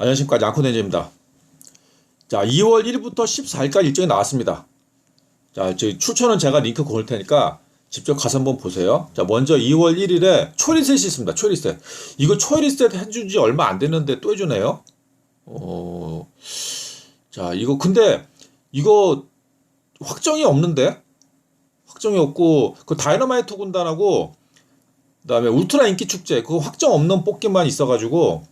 안녕하십니까 양코네즈입니다. 자 2월 1일부터 14일까지 일정이 나왔습니다. 자 저희 추천은 제가 링크 걸을 테니까 직접 가서 한번 보세요. 자 먼저 2월 1일에 초리셋이 있습니다. 초리셋 이거 초리셋 해준 지 얼마 안 됐는데 또 해주네요. 어, 자 이거 근데 이거 확정이 없는데 확정이 없고 그 다이너마이트 군단하고 그다음에 울트라 인기 축제 그거 확정 없는 뽑기만 있어가지고 자,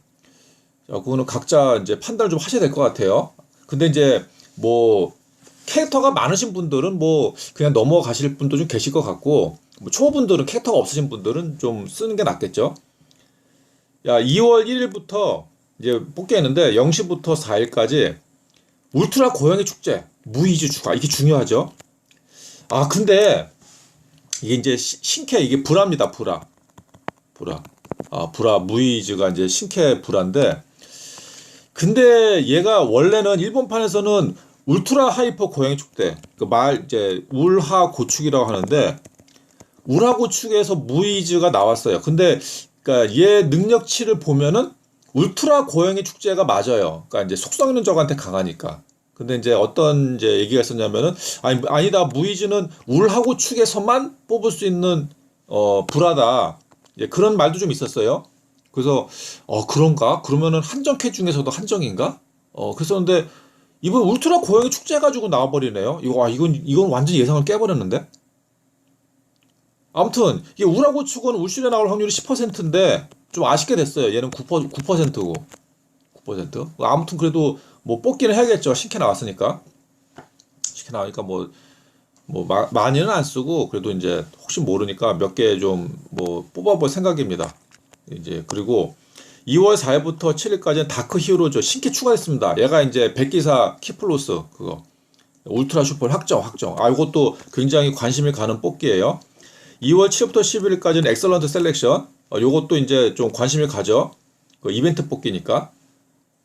그거는 각자 이제 판단을 좀 하셔야 될 것 같아요. 근데 이제 뭐 캐릭터가 많으신 분들은 뭐 그냥 넘어가실 분도 좀 계실 것 같고 뭐 초보분들은 캐릭터가 없으신 분들은 좀 쓰는 게 낫겠죠. 야 2월 1일부터 이제 뽑기했는데 0시부터 4일까지 울트라 고양이 축제 무이즈 추가 이게 중요하죠. 아 근데 이게 이제 시- 신캐 이게 불화입니다 불화 불화 아 불화 무이즈가 이제 신캐 불화인데 근데 얘가 원래는 일본판에서는 울트라 하이퍼 고양이 축대 그 말 이제 울하 고축이라고 하는데 울하 고축에서 무이즈가 나왔어요. 근데 그러니까 얘 능력치를 보면은 울트라 고양이 축제가 맞아요. 그러니까 이제 속성 있는 적한테 강하니까. 근데 이제 어떤 이제 얘기가 있었냐면은 아니 아니다 무이즈는 울하고 축에서만 뽑을 수 있는 어 불하다. 예, 그런 말도 좀 있었어요. 그래서 어 그런가? 그러면은 한정캐 중에서도 한정인가? 어 그랬었는데 이번 울트라 고양이 축제 가지고 나와버리네요. 이거 와 이건 이건 완전 예상을 깨버렸는데. 아무튼 이게 우라고 축은 울실에 나올 확률이 10%인데 좀 아쉽게 됐어요. 얘는 9% 9%고 9%. 아무튼 그래도 뭐 뽑기는 해야겠죠. 신캐 나왔으니까. 신캐 나오니까 뭐뭐 많이는 안 쓰고 그래도 이제 혹시 모르니까 몇 개 좀 뭐 뽑아볼 생각입니다. 이제 그리고 2월 4일부터 7일까지는 다크 히어로즈 신캐 추가했습니다. 얘가 이제 백기사 키플로스 그거 울트라 슈퍼 확정 확정. 아 이것도 굉장히 관심이 가는 뽑기예요. 2월 7일부터 11일까지는 엑설런트 셀렉션. 어, 요것도 이제 좀 관심을 가져. 그 이벤트 뽑기니까.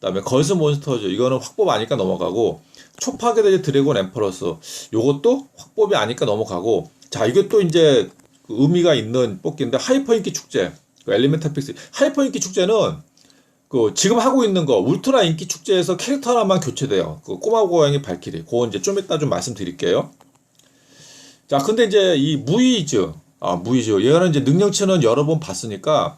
그다음에 걸스 몬스터즈 이거는 확보가 아니까 넘어가고 초파괴대 드래곤 엠퍼러스 요것도 확법이 아니까 넘어가고 자 이것도 이제 그 의미가 있는 뽑기인데 하이퍼 인기 축제 그 엘리멘탈 픽스. 하이퍼 인기 축제는 그 지금 하고 있는 거 울트라 인기 축제에서 캐릭터 하나만 교체돼요. 그 꼬마 고양이 발키리. 그거 이제 좀 이따 좀 말씀드릴게요. 자 근데 이제 이 무이즈. 아 무이즈. 얘는 이제 능력치는 여러 번 봤으니까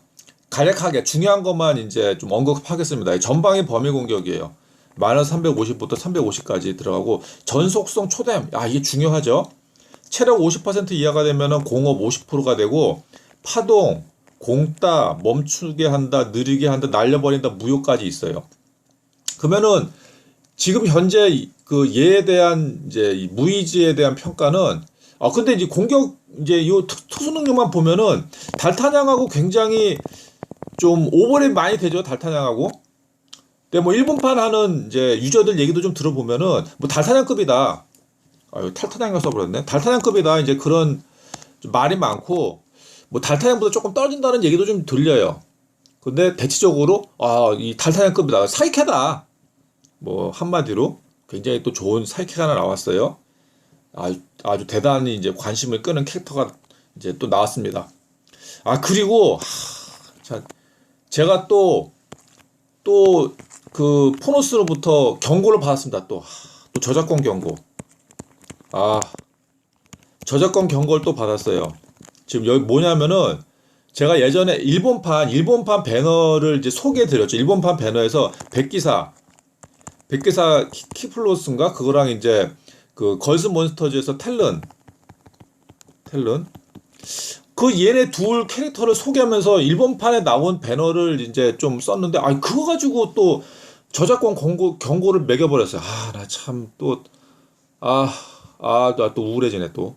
간략하게 중요한 것만 이제 좀 언급하겠습니다. 전방의 범위 공격이에요. 마이너스 350부터 350까지 들어가고 전속성 초댐 아 이게 중요하죠? 체력 50% 이하가 되면은 공업 50%가 되고 파동 공따 멈추게 한다 느리게 한다 날려버린다 무효까지 있어요 그러면은 지금 현재 이- 그 얘에 대한 이제 이 무이즈에 대한 평가는 아 근데 이제 공격 이제 요 특- 투수 능력만 보면은 달타냥하고 굉장히 좀 오버랩 많이 되죠 달타냥하고 근데 뭐 일본판 하는 이제 유저들 얘기도 좀 들어보면은 뭐 달타냥급이다. 아유 탈타냥가 써버렸네. 달타냥급이다. 이제 그런 좀 말이 많고 뭐 달타냥보다 조금 떨어진다는 얘기도 좀 들려요. 근데 대체적으로 아 이 달타냥급이다. 사이캐다. 뭐 한마디로 굉장히 또 좋은 사이캐가 하나 나왔어요. 아주 아주 대단히 이제 관심을 끄는 캐릭터가 이제 또 나왔습니다. 아 그리고 하, 자 제가 또 또 그 포노스로부터 경고를 받았습니다. 또, 하, 또 저작권 경고. 아 저작권 경고를 또 받았어요. 지금 여기 뭐냐면은 제가 예전에 일본판 일본판 배너를 이제 소개해 드렸죠. 일본판 배너에서 백기사 백기사 키- 키플로스인가 그거랑 이제 그 걸스 몬스터즈에서 텔른 텔른 그 얘네 둘 캐릭터를 소개하면서 일본판에 나온 배너를 이제 좀 썼는데 아 그거 가지고 또 저작권 경고 경고를 매겨 버렸어요. 아 나 참 또 아 아 나 또 우울해지네 또.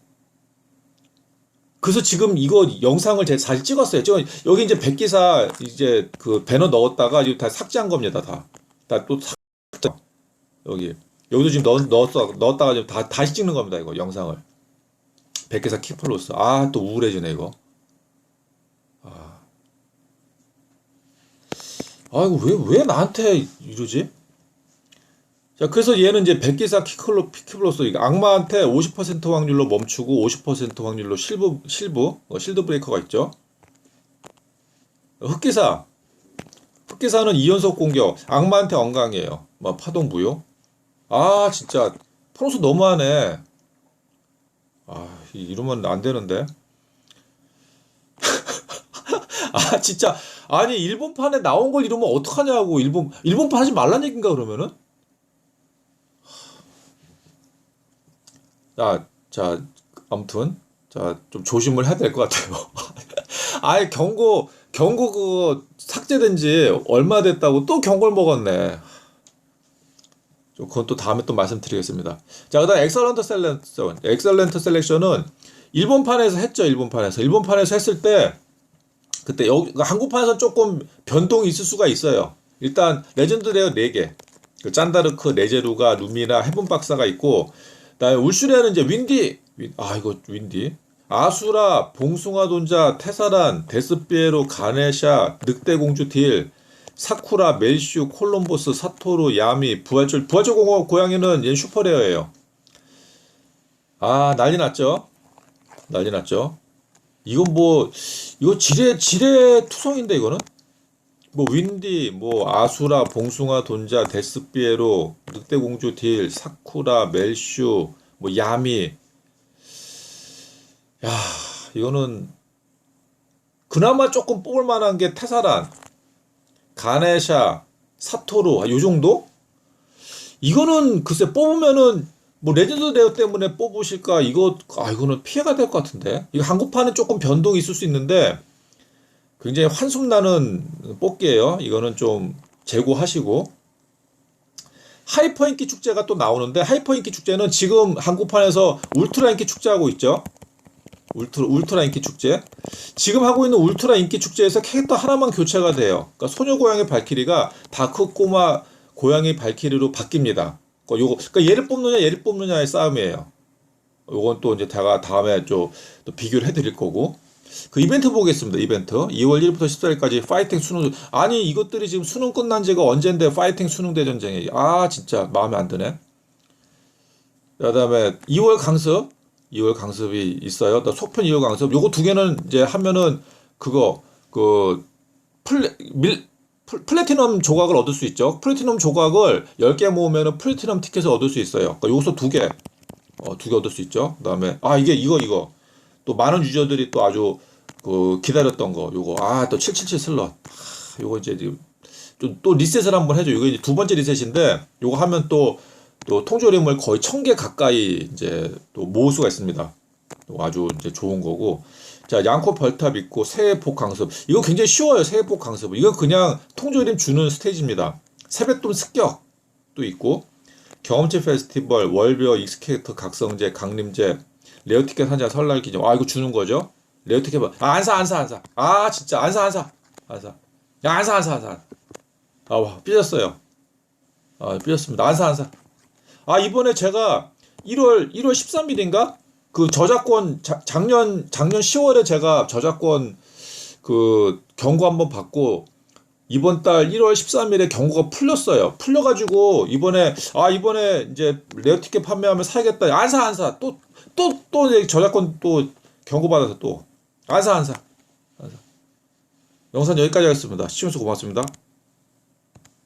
그래서 지금 이거 영상을 제가 사실 찍었어요. 찍어 여기 이제 백기사 이제 그 배너 넣었다가 이거 다 삭제한 겁니다. 다. 다 또 삭제. 여기 여기도 지금 넣, 넣었어 넣었다가 지금 다 다시 찍는 겁니다. 이거 영상을. 백기사 키플로스. 아 또 우울해지네 이거. 아이고 왜 왜 나한테 이러지? 자 그래서 얘는 이제 백기사 키클로 피키블로스 이게 악마한테 50% 확률로 멈추고 50% 확률로 실브 실브 어, 실드 브레이커가 있죠. 흑기사 흑기사는 2연속 공격. 악마한테 엉강이에요. 뭐 파동 무효. 아 진짜 프로스 너무하네. 아 이- 이러면 안 되는데. 아 진짜 아니 일본판에 나온 걸 이러면 어떡하냐고 일본 일본판 하지 말란 얘긴가 그러면은? 자, 자 아무튼 자 좀 조심을 해야 될 것 같아요. 아예 경고 경고 그거 삭제된 지 얼마 됐다고 또 경고를 먹었네. 좀 그건 또 다음에 또 말씀드리겠습니다. 자, 그 다음 엑설런트 셀렉션. 엑설런트 셀렉션은 일본판에서 했죠. 일본판에서. 일본판에서 했을 때 그때 여기 한국판에서 조금 변동이 있을 수가 있어요. 일단 레전드 레어 4개. 그 짠다르크, 레제루가, 루미나, 해븐 박사가 있고 그 다음에 울슈레는 이제 윈디 윈- 아 이거 윈디 아수라, 봉숭아 돈자, 테사란, 데스피에로, 가네샤, 늑대공주 딜, 사쿠라, 멜슈, 콜럼버스, 사토루, 야미, 부활절 부활절 공허 고양이는 얘 슈퍼레어예요. 아 난리 났죠. 난리 났죠. 이건 뭐 이거 지뢰 지뢰 투성인데 이거는 뭐 윈디, 뭐 아수라, 봉숭아 돈자, 데스피에로, 늑대공주 딜, 사쿠라, 멜슈, 뭐 야미. 야 이거는 그나마 조금 뽑을 만한 게 테사란, 가네샤, 사토루, 아, 요 정도? 이거는 글쎄 뽑으면은 뭐 레전드 레어 때문에 뽑으실까? 이거 아 이거는 피해가 될 것 같은데. 이거 한국판은 조금 변동이 있을 수 있는데 굉장히 환숨 나는 뽑기예요. 이거는 좀 재고하시고 하이퍼 인기 축제가 또 나오는데 하이퍼 인기 축제는 지금 한국판에서 울트라 인기 축제 하고 있죠. 울트라 울트라 인기 축제. 지금 하고 있는 울트라 인기 축제에서 캐릭터 하나만 교체가 돼요. 그러니까 소녀 고양이 발키리가 다크 꼬마 고양이 발키리로 바뀝니다. 그 요거 그러니까 얘를 뽑느냐 얘를 뽑느냐의 싸움이에요. 요건 또 이제 제가 다음에 좀 또 비교를 해드릴 거고. 그 이벤트 보겠습니다. 이벤트 2월 1일부터 14일까지 파이팅 수능 아니 이것들이 지금 수능 끝난 지가 언젠데 파이팅 수능 대전쟁이 아 진짜 마음에 안 드네. 그다음에 2월 강습 2월 강습이 있어요. 또 속편 2월 강습 요거 두 개는 이제 하면은 그거 그 플레 밀 플- 플래티넘 조각을 얻을 수 있죠. 플래티넘 조각을 10개 모으면은 플래티넘 티켓을 얻을 수 있어요. 그러니까 요소 두 개. 어, 두 개 얻을 수 있죠. 그 다음에 아 이게 이거 이거 또 많은 유저들이 또 아주 그 기다렸던 거 요거. 아 또 777 슬롯. 아, 요거 이제 좀 또 리셋을 한번 해줘. 이거 이제 두 번째 리셋인데 요거 하면 또 또 통조림을 거의 천 개 가까이 이제 또 모을 수가 있습니다. 요거 아주 이제 좋은 거고. 자 양코 별탑 있고 새해 복 강습. 이거 굉장히 쉬워요 새해 복 강습 이거 그냥 통조림 주는 스테이지입니다. 세뱃돈 습격 도 있고. 경험치 페스티벌 월별 익스케이터 각성제 강림제 레어 티켓 한장 설날 기념. 아 이거 주는 거죠? 레어 티켓 아, 안사 안사 안사. 아 진짜. 안사 안사. 안사. 야 안사 안사 안사. 아와 삐졌어요. 아 삐졌습니다. 안사 안사. 아 이번에 제가 1월 1월 13일인가? 그 저작권 자- 작년 작년 10월에 제가 저작권 그 경고 한번 받고 이번 달 1월 13일에 경고가 풀렸어요. 풀려가지고 이번에 아 이번에 이제 레어 티켓 판매하면 사야겠다. 안 사 안 사. 또 또또 저작권 또 경고 받아서 또 안사 안사 안사. 영상 여기까지 하겠습니다. 시청해주셔서 고맙습니다.